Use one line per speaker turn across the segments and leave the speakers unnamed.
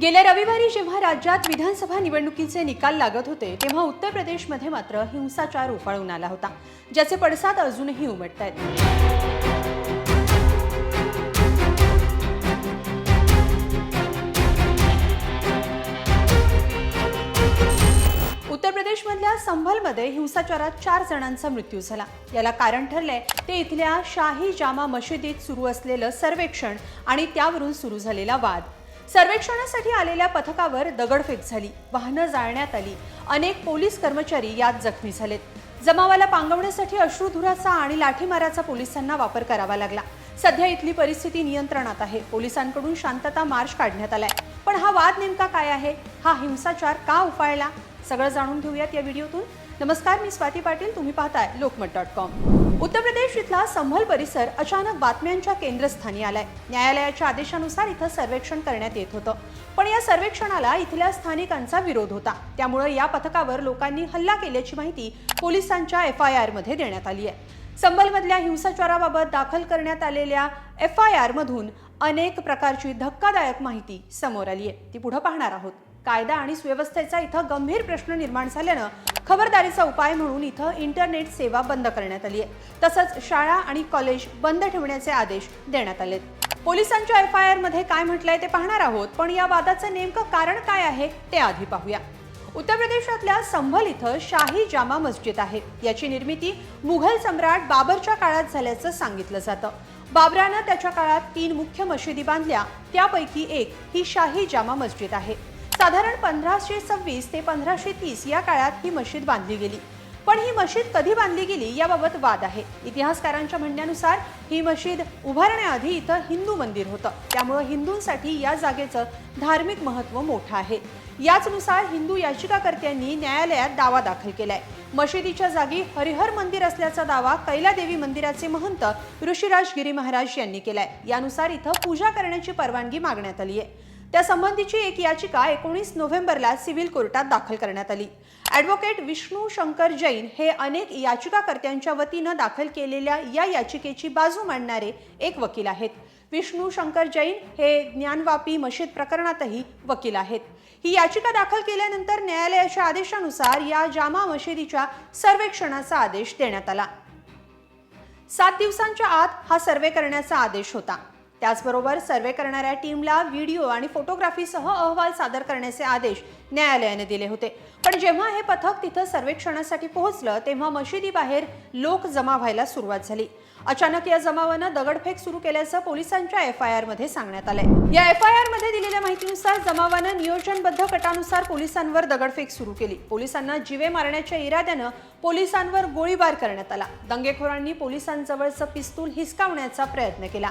गेल्या रविवारी जेव्हा राज्यात विधानसभा निवडणुकीचे निकाल लागत होते तेव्हा उत्तर प्रदेशमध्ये मात्र हिंसाचार उफाळून आला होता ज्याचे पडसाद अजूनही उमटत आहेत. उत्तर प्रदेशमधल्या संभलमध्ये हिंसाचारात चार जणांचा मृत्यू झाला. याला कारण ठरलंय ते इथल्या शाही जामा मशिदीत सुरू असलेलं सर्वेक्षण आणि त्यावरून सुरू झालेला वाद. सर्वेक्षणासाठी आलेल्या पथकावर दगडफेक झाली. वाहनं जाळण्यात आली. अनेक पोलीस कर्मचारी यात जखमी झालेत. जमावाला पांगवण्यासाठी अश्रुधुराचा आणि लाठीमाराचा पोलिसांना वापर करावा लागला. सध्या इथली परिस्थिती नियंत्रणात आहे. पोलिसांकडून शांतता मार्च काढण्यात आलाय. पण हा वाद नेमका काय आहे? हा हिंसाचार का उफाळला? सगळं जाणून घेऊयात या व्हिडिओतून. नमस्कार मी स्वाती पाटील तुम्ही पाहताय लोकमत डॉट कॉम. उत्तर प्रदेश इथला संभल परिसर अचानक बातम्यांच्या केंद्रस्थानी आलाय. न्यायालयाच्या आदेशानुसार इथं सर्वेक्षण करण्यात येत होतं. पण या सर्वेक्षणाला इथल्या स्थानिकांचा विरोध होता. त्यामुळे या पथकावर लोकांनी हल्ला केल्याची माहिती पोलिसांच्या एफ आय आरमध्ये देण्यात आली आहे. संबलमधल्या हिंसाचाराबाबत दाखल करण्यात आलेल्या एफ आय आरमधून अनेक प्रकारची धक्कादायक माहिती समोर आली आहे. ती पुढं पाहणार आहोत. कायदा आणि सुव्यवस्थेचा इथं गंभीर प्रश्न निर्माण झाल्यानं खबरदारीचा उपाय म्हणून इथं इंटरनेट सेवा बंद करण्यात आली आहे. तसंच शाळा आणि कॉलेज बंद ठेवण्याचे आदेश देण्यात आलेत. पोलिसांच्या एफ आय आरमध्ये काय म्हटलंय ते पाहणार आहोत पण या वादाचं नेमकं कारण काय आहे ते आधी पाहूया. उत्तर प्रदेशातल्या संभल इथं शाही जामा मस्जिद आहे. याची निर्मिती मुघल सम्राट बाबरच्या काळात झाल्याचं सांगितलं जातं. बाबरानं त्याच्या काळात तीन मुख्य मशिदी बांधल्या त्यापैकी एक ही शाही जामा मस्जिद आहे. साधारण पंधराशे सव्वीस ते पंधराशे तीस या काळात ही मशीद बांधली गेली. पण ही मशीद कधी बांधली गेली याबाबत वाद आहे. इतिहासकारांच्या म्हणण्यानुसार ही मशीद उभारण्याआधी इथं हिंदू मंदिर होतं. त्यामुळं हिंदूंसाठी या जागेचं धार्मिक महत्त्व मोठं आहे. याचनुसार हिंदू याचिकाकर्त्यांनी न्यायालयात दावा दाखल केलाय. मशिदीच्या जागी हरिहर मंदिर असल्याचा दावा कैलादेवी मंदिराचे महंत ऋषिराज गिरी महाराज यांनी केलाय. यानुसार इथं पूजा करण्याची परवानगी मागण्यात आली आहे त्यासंबंधीची एक याचिका एकोणीस नोव्हेंबरला सिव्हिल कोर्टात दाखल करण्यात आली. ॲडव्होकेट विष्णू शंकर जैन हे अनेक याचिकाकर्त्यांच्या वतीनं दाखल केलेल्या या याचिकेची बाजू मांडणारे एक वकील आहेत. विष्णू शंकर जैन हे ज्ञानवापी मशीद प्रकरणातही वकील आहेत. ही याचिका दाखल केल्यानंतर न्यायालयाच्या आदेशानुसार या जामा मशिदीच्या सर्वेक्षणाचा आदेश देण्यात आला. सात दिवसांच्या आत हा सर्वे करण्याचा आदेश होता. त्याचबरोबर सर्वे करणाऱ्या टीमला व्हिडिओ आणि फोटोग्राफीसह अहवाल सादर करण्याचे आदेश न्यायालयाने दिले होते. पण जेव्हा हे पथक तिथं सर्वेक्षणासाठी पोहोचलं तेव्हा मशिदीबाहेर लोक जमा व्हायला सुरुवात झाली. अचानक या जमावानं दगडफेक सुरू केल्याचं पोलिसांच्या एफ आय आरमध्ये सांगण्यात आलंय. या एफ आय आरमध्ये दिलेल्या माहितीनुसार जमावानं नियोजनबद्ध कटानुसार पोलिसांवर दगडफेक सुरू केली. पोलिसांना जीवे मारण्याच्या इराद्यानं पोलिसांवर गोळीबार करण्यात आला. दंगेखोरांनी पोलिसांजवळचं पिस्तूल हिसकावण्याचा प्रयत्न केला.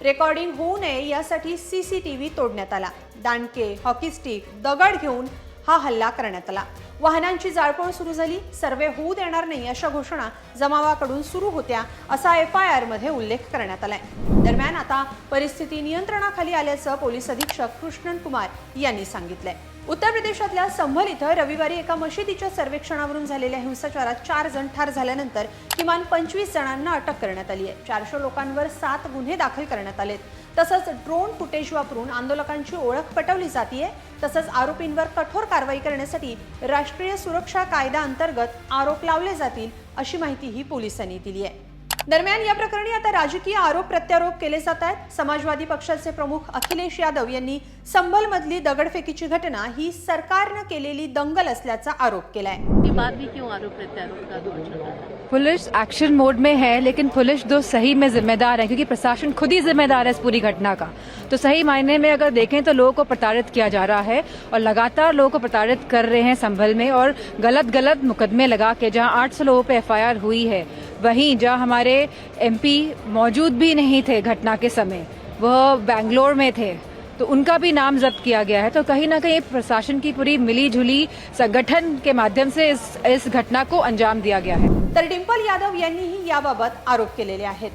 रेकॉर्डिंग होऊ नये यासाठी सीसीटीव्ही तोडण्यात आला. दांडके हॉकी स्टिक दगड घेऊन हा हल्ला करण्यात आला. वाहनांची जाळपोळ सुरू झाली. सर्वे होऊ देणार नाही अशा घोषणा जमावाकडून सुरू होत्या असा एफ आय आरमध्ये उल्लेख करण्यात आलाय. दरम्यान आता परिस्थिती नियंत्रणाखाली आल्याचं पोलीस अधीक्षक कृष्णन कुमार यांनी सांगितलंय. उत्तर प्रदेशातल्या संभल इथं रविवारी एका मशिदीच्या सर्वेक्षणावरून झालेल्या हिंसाचारात चार जण ठार झाल्यानंतर किमान पंचवीस जणांना अटक करण्यात आली आहे. चारशे लोकांवर सात गुन्हे दाखल करण्यात आलेत. तसंच ड्रोन फुटेज वापरून आंदोलकांची ओळख पटवली जाते तसंच आरोपींवर कठोर कारवाई करण्यासाठी राष्ट्रीय राष्ट्रीय सुरक्षा कायदा अंतर्गत आरोप लावले जातील अशी माहितीही पोलिसांनी दिली आहे. दरम्यान या प्रकरणी आता राजकीय आरोप प्रत्यारोप केले जात आहेत. समाजवादी पक्षाचे प्रमुख अखिलेश यादव यांनी संभलमधली दगडफेकीची घटना ही सरकारनं केलेली दंगल असल्याचा आरोप केलाय.
के बाद भी क्यों आरोप प्रत्यारोप का दौर चल रहा है
पुलिस एक्शन मोड में है लेकिन पुलिस दो सही में जिम्मेदार है क्योंकि प्रशासन खुद ही जिम्मेदार है इस पूरी घटना का। तो सही मायने में अगर देखें तो लोगों को प्रताड़ित किया जा रहा है और लगातार लोगों को प्रताड़ित कर रहे हैं संभल में और गलत गलत मुकदमे लगा के जहाँ 800 लोगों पे एफआईआर हुई है वहीं जहां हमारे एमपी मौजूद भी नहीं थे घटना के समय वह बैंगलोर में थे तो उनका भी नाम जब्त किया गया है। तो कहीं ना कहीं प्रशासन की पूरी मिली जुली संगठन के माध्यम से इस इस घटना को अंजाम दिया गया है।
तर डिंपल यादव यांनीही याबाबत आरोप केलेले आहेत।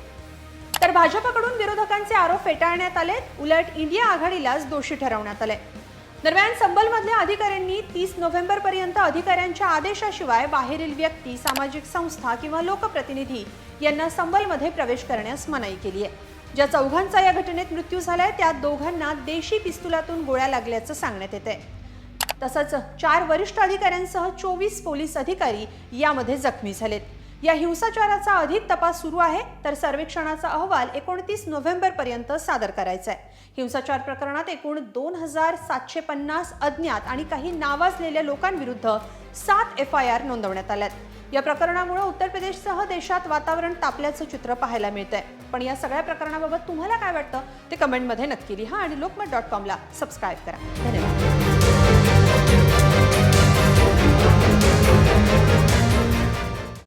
तर भाजपकडून विरोधकांचे आरोप फेटाळण्यात आले उलट इंडिया आघाडीलाच दोषी ठरवण्यात आले दरम्यान संबलमधल्या अधिकाऱ्यांनी तीस नोव्हेंबर पर्यंत अधिकाऱ्यांच्या आदेशाशिवाय बाहेरील व्यक्ती सामाजिक संस्था किंवा लोकप्रतिनिधी यांना संबलमध्ये प्रवेश करण्यास मनाई केली आहे. ज्या चौघांचा या घटनेत मृत्यू झालाय त्या दोघांना देशी पिस्तुलातून गोळ्या लागल्याचं सांगण्यात येत आहे. तसंच चार वरिष्ठ अधिकाऱ्यांसह चोवीस पोलीस अधिकारी यामध्ये जखमी झालेत. या हिंसाचाराचा अधिक तपास सुरू आहे तर सर्वेक्षणाचा अहवाल एकोणतीस नोव्हेंबर पर्यंत सादर करायचा आहे. हिंसाचार प्रकरणात एकूण दोन हजार सातशे पन्नास अज्ञात आणि काही नावाजलेल्या लोकांविरुद्ध सात एफ आय आर नोंदवण्यात आल्यात. या प्रकरणामुळे उत्तर प्रदेशसह देशात वातावरण तापल्याचं चित्र पाहायला मिळतंय. पण या सगळ्या प्रकरणाबाबत तुम्हाला काय वाटतं? ते कमेंटमध्ये नक्की लिहा आणि लोकमत डॉट कॉमला सबस्क्राईब करा. धन्यवाद.